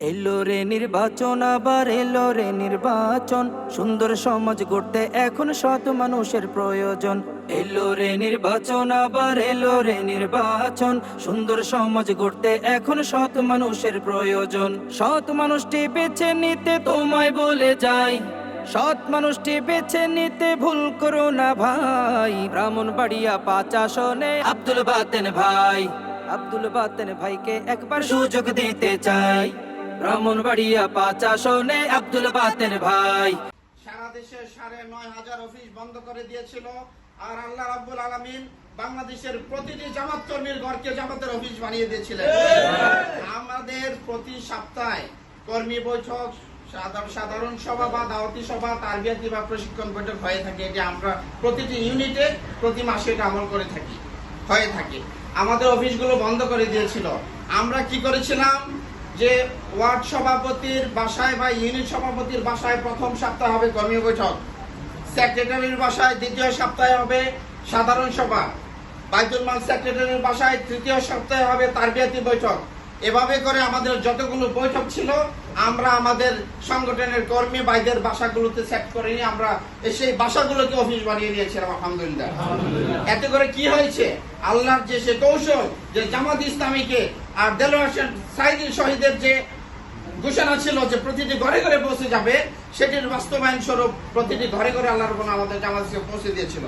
এলো রে নির্বাচন, আবার এলো রে নির্বাচন। সুন্দর সমাজ গড়তে এখন সৎ মানুষের প্রয়োজন। এলো রে নির্বাচন, আবার এলো রে নির্বাচন। সুন্দর সমাজ গড়তে এখন সৎ মানুষের প্রয়োজন। সৎ মানুষটি বেছে নিতে তোমায় বলে যাই। সৎ মানুষটি বেছে নিতে ভুল করো না ভাই। ব্রাহ্মণ বাড়িয়া পাঁচ আসনে আব্দুল বাতেন ভাই। আব্দুল বাতেন ভাইকে একবার সুযোগ দিতে চাই। ব্রাহ্মণ বাড়িয়া পাঁচ আসনে আব্দুল বাতেন ভাই। সারা দেশে সাড়ে নয় হাজার অফিস বন্ধ করে দিয়েছিল। আর আল্লাহ রাব্বুল আলামিন বাংলাদেশের প্রতিটি জামাত কর্মীর ঘরকে জামাতের অফিস বানিয়ে দিয়েছিলেন। আমাদের প্রতি সপ্তাহে কর্মী বৈঠক, সাধারণ সাধারণ সভা বা দাওয়াতি সভা তারবিয়াতি বা প্রশিক্ষণ বৈঠক হয়ে থাকে। এটা আমরা প্রতিটি ইউনিটে প্রতি মাসে এটা আমল করে থাকি, হয়ে থাকে। আমাদের অফিসগুলো বন্ধ করে দিয়েছিল। আমরা কি করেছিলাম? যে ওয়ার্ড সভাপতির বাসায় বা ইউনিট সভাপতির বাসায় প্রথম সপ্তাহে হবে কর্মীয় বৈঠক। সেক্রেটারির বাসায় দ্বিতীয় সপ্তাহে হবে সাধারণ সভা। বাইতুল মাল সেক্রেটারির বাসায় তৃতীয় সপ্তাহে হবে তারবিয়াতি বৈঠক। এভাবে করে আমাদের যতগুলো বৈঠক ছিল আমরা আমাদের সংগঠনের কর্মী ভাইদের বাসাগুলোতে সেট করে নিয়ে আমরা সেই বাসাগুলোকে অফিস বানিয়ে নিয়েছিলাম আলহামদুলিল্লাহ। এতে করে কি হয়েছে? আল্লাহর যে সে কৌশল যে জামাত ইসলামীকে আর দেলোয়ার হোসেন সাইদুল শহীদের যে ঘোষণা ছিল যে প্রতিটি ঘরে ঘরে পৌঁছে যাবে সেটির বাস্তবায়ন স্বরূপ প্রতিটি ঘরে ঘরে আল্লাহর রবুল আমাদের জামাতকে পৌঁছে দিয়েছিল।